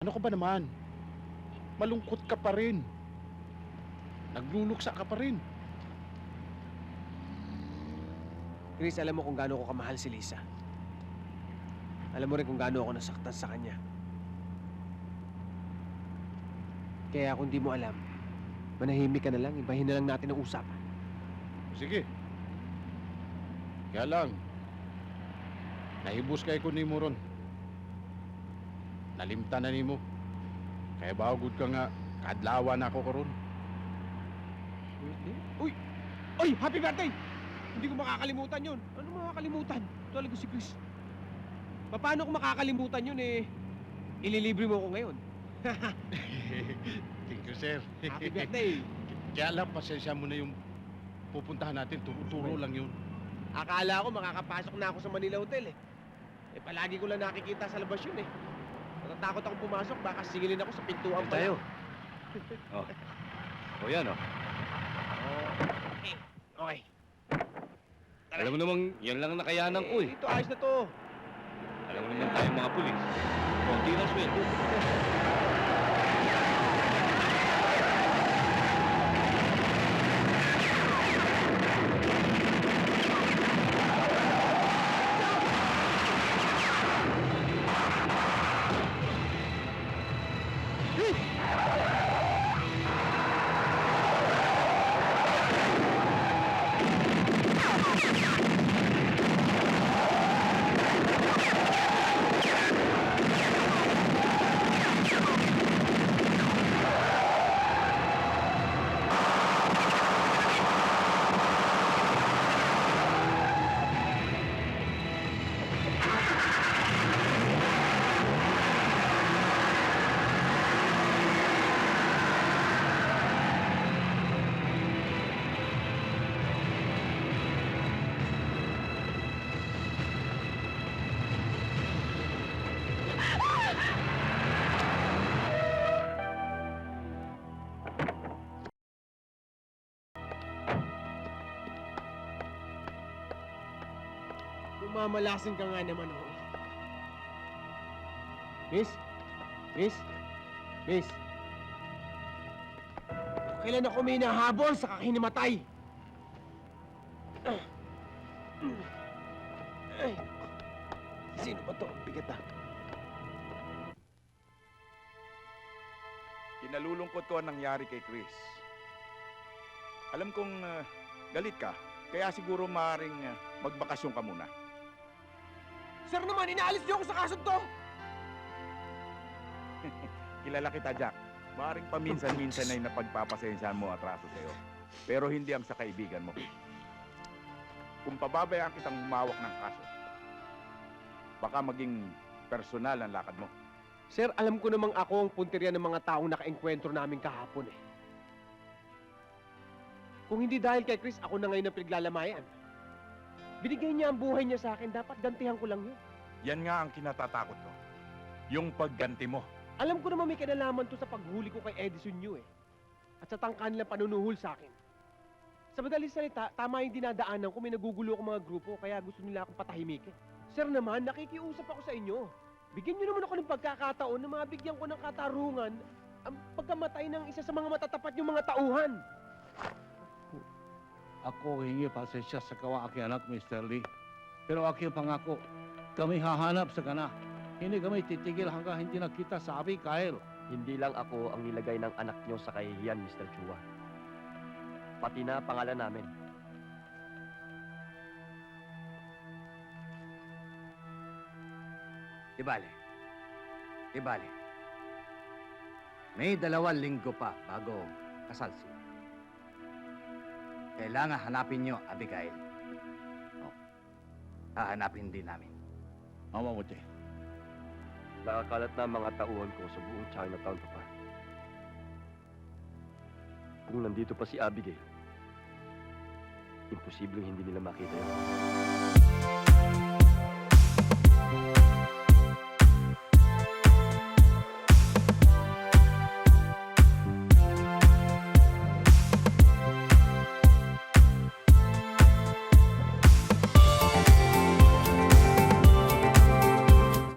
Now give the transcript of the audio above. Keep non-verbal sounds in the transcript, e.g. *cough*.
Ano ka ba naman? Malungkot ka pa rin. Nagluluksa ka pa rin. Chris, alam mo kung gaano ko kamahal si Lisa. Alam mo rin kung gaano ako nasaktan sa kanya. Kaya kung di mo alam, manahimik ka na lang, ibahin na lang natin ang usapan. Sige. Kaya lang, nahibos kay ko ni mo ron. Nalimta na ni mo. Kaya bagod ka nga, kadlawa na ako karon. Uy! Uy! Happy birthday! Hindi ko makakalimutan yun. Ano makakalimutan? Talaga si Chris. Paano ko makakalimutan yun eh? Ililibre mo ko ngayon. *laughs* Thank you, sir. Happy birthday! *laughs* Kaya lang, pasensya mo na yung pupuntahan natin. Turo-turo lang yun. Akala ko makakapasok na ako sa Manila Hotel eh. Eh palagi ko lang nakikita sa labas yun eh. Natatakot akong pumasok, baka singilin ako sa pintuan pa tayo. Oh. O yan, oh. Okay. Okay. Alam mo namang yan lang ang nakayanan ko, eh. Ito, ayos na to. Alam mo naman tayong mga pulis. Konti lang sweldo. Mamalasin ka nga naman ako. Miss? Miss? Miss? Kailan ako may nahabol sa kakinimatay? Ay. Sino ba to? Ang Bigat ah. Kinalulungkot ko ang nangyari kay Chris. Alam kong ah, galit ka, kaya siguro maaaring ah, magbakasyon ka muna. Sir naman, inaalis niyo ako sa kasong to! *laughs* Kilala kita, Jack. Maaaring paminsan-minsan ay napagpapasensyahan mo atraso sa'yo. Pero hindi ang sa kaibigan mo. Kung pababayaan kitang humawak ng kaso, baka maging personal ang lakad mo. Sir, alam ko namang ako ang punteriya ng mga taong naka-enkwentro namin kahapon eh. Kung hindi dahil kay Chris, ako na ngayon ang pinaglalamayan. Binigay niya ang buhay niya sa akin, dapat gantihan ko lang yun. Yan nga ang kinatatakot ko. Yung pagganti mo. Alam ko naman may kinalaman to sa paghuli ko kay Edison Yu eh. At sa tangka nilang panunuhol sa akin. Sa madaling salita, tama yung dinadaanan ko, may nagugulo akong mga grupo, kaya gusto nila akong patahimikin. Sir naman, nakikiusap ako sa inyo. Bigyan niyo naman ako ng pagkakataon na mabigyan ko ng katarungan ang pagkamatay ng isa sa mga matatapat yung mga tauhan. Ako hingi pasensya sa kawa aking anak, Mr. Lee. Pero aking pangako, kami hahanap sa kana. Hindi kami titigil hanggang hindi nakita sa abi, Kyle. Hindi lang ako ang nilagay ng anak niyo sa kahihiyan, Mr. Chua. Pati na pangalan namin. Ibale. Ibale. May dalawang linggo pa bago kasal siya. Kailangan hanapin niyo, Abigail. Oh. Hahanapin din namin. Mamamuti. Nakakalat na ang mga tauhan ko sa buong Chinatown pa pa. Kung nandito pa si Abigail, imposibleng hindi nila makita yan.